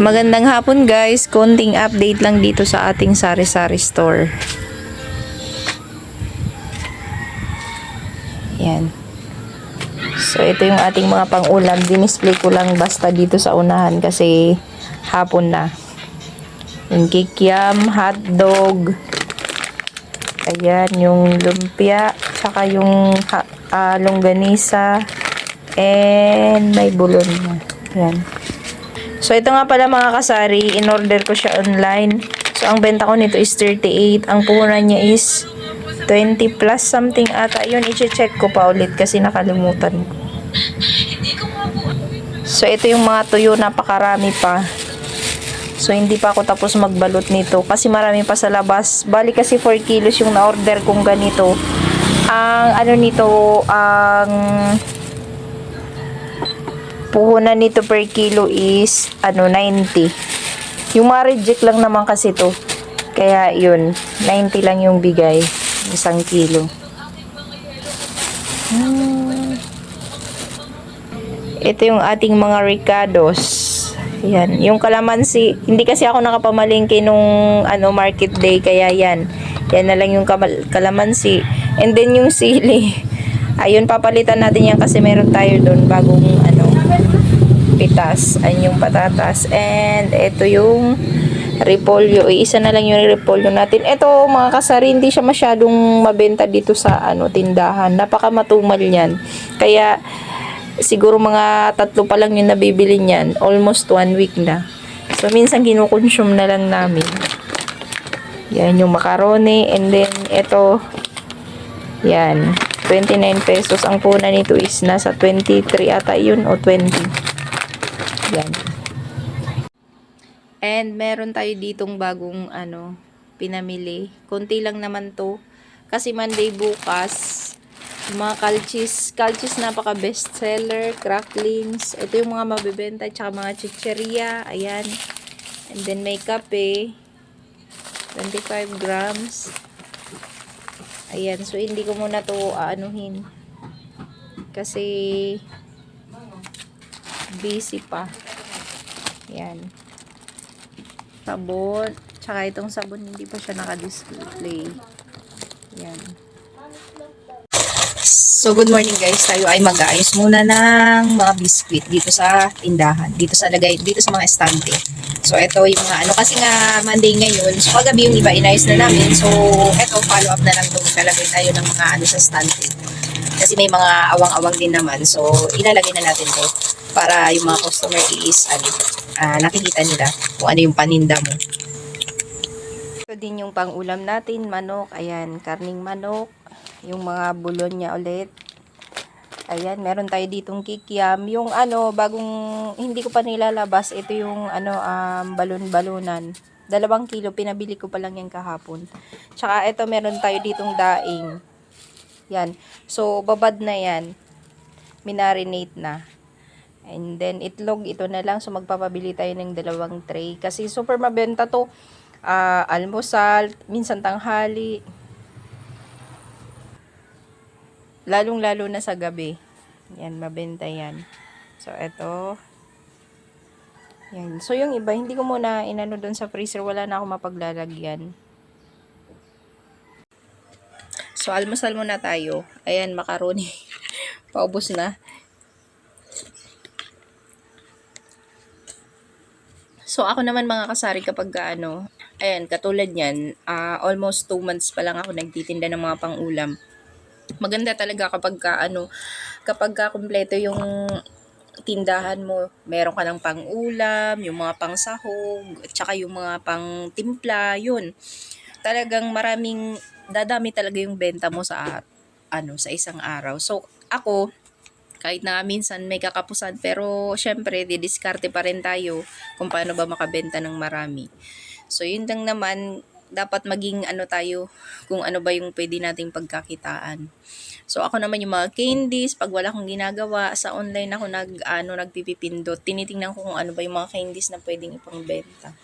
Magandang hapon guys, konting update lang dito sa ating sari-sari store. Yan. So ito yung ating mga pang-ulam. Dinisplay ko lang basta dito sa unahan kasi hapon na. Yung kikiam, hotdog. Ayan, yung lumpia, tsaka yung ah, longganisa, and may bulon na. Ayan. So, ito nga pala mga kasari, in-order ko siya online. So, ang benta ko nito is 38. Ang puhunan niya is 20 plus something ata. Yun, i-check ko pa ulit kasi nakalimutan ko. So, ito yung mga tuyo, napakarami pa. So, hindi pa ako tapos magbalot nito kasi marami pa sa labas. Bali kasi 4 kilos yung na-order kong ganito. Ang ano nito, ang puhunan nito per kilo is ano 90. Yung mga reject lang naman kasi to. Kaya yun, 90 lang yung bigay. Isang kilo. Hmm. Ito yung ating mga ricados. Yan. Yung kalamansi, hindi kasi ako nakapamalingki nung ano, market day, kaya yan. Yan na lang yung kalamansi. And then yung sili. Ayun, papalitan natin yan kasi meron tayo doon bagong pitas. Ayun yung patatas. And ito yung repolyo. Eh, Isa na lang yung repolyo natin. Ito mga kasari, hindi siya masyadong mabenta dito sa ano tindahan. Napaka matumal yan. Kaya siguro mga tatlo pa lang yung nabibili niyan. Almost one week na. So, minsan kinukonsume na lang namin. Yan yung macaroni. And then, ito, yan. 29 pesos. Ang puna nito is nasa 23 ata yun o 20. Yan. And meron tayo ditong bagong ano, pinamili. Konti lang naman to. Kasi Monday bukas, mga kalchis, kalchis napaka best seller, cracklings, ito yung mga mabibenta, tsaka mga chicheria, ayan. And then may kape, 25 grams. Ayan, so hindi ko muna to aanuhin. Kasi busy pa. Ayan. Sabon, tsaka itong sabon hindi pa siya naka-display. Ayan. So, good morning guys. Tayo ay mag-aayos muna ng mga biscuit dito sa tindahan. Dito sa lagay, dito sa mga estante. So, ito yung mga ano. Kasi nga, Monday ngayon. So, kagabi yung iba, inayos na namin. So, ito, follow up na lang doon. Kalagay tayo ng mga ano sa estante. Kasi may mga awang-awang din naman. So, ilalagay na natin to para yung mga customer is, ano, ah, nakikita nila kung ano yung paninda mo. Ito din yung pang-ulam natin, manok. Ayan, karning manok yung mga bulon niya ulit. Ayan, meron tayo ditong kikiam. Yung ano, bagong, hindi ko pa nilalabas, ito yung ano, um, balon-balunan. Dalawang kilo, pinabili ko pa lang yan kahapon. Tsaka ito, meron tayo ditong daing. Yan. So, babad na yan. Minarinate na. And then, itlog, ito na lang. So, magpapabili tayo ng dalawang tray. Kasi super mabenta to. Ah, almusal, minsan tanghali. Lalong-lalo na sa gabi. Yan, mabenta yan. So, eto. Yan. So, yung iba, hindi ko muna inano doon sa freezer. Wala na ako mapaglalagyan. So, almusal muna tayo. Ayan, macaroni. Paubos na. So, ako naman mga kasari kapag ano, ayan, katulad yan, ah, almost 2 months pa lang ako nagtitinda ng mga pang-ulam maganda talaga kapag ka, ano, kapag ka kumpleto yung tindahan mo, meron ka ng pang-ulam, yung mga pang-sahog, at saka yung mga pang-timpla, yun. Talagang maraming, dadami talaga yung benta mo sa, ano, sa isang araw. So, ako, kahit na minsan may kakapusan, pero syempre, didiskarte pa rin tayo kung paano ba makabenta ng marami. So, yun lang naman, dapat maging ano tayo, kung ano ba yung pwede nating pagkakitaan. So ako naman yung mga candies, pag wala akong ginagawa, sa online ako nag, ano, nagpipipindot, tinitingnan ko kung ano ba yung mga candies na pwedeng ipangbenta.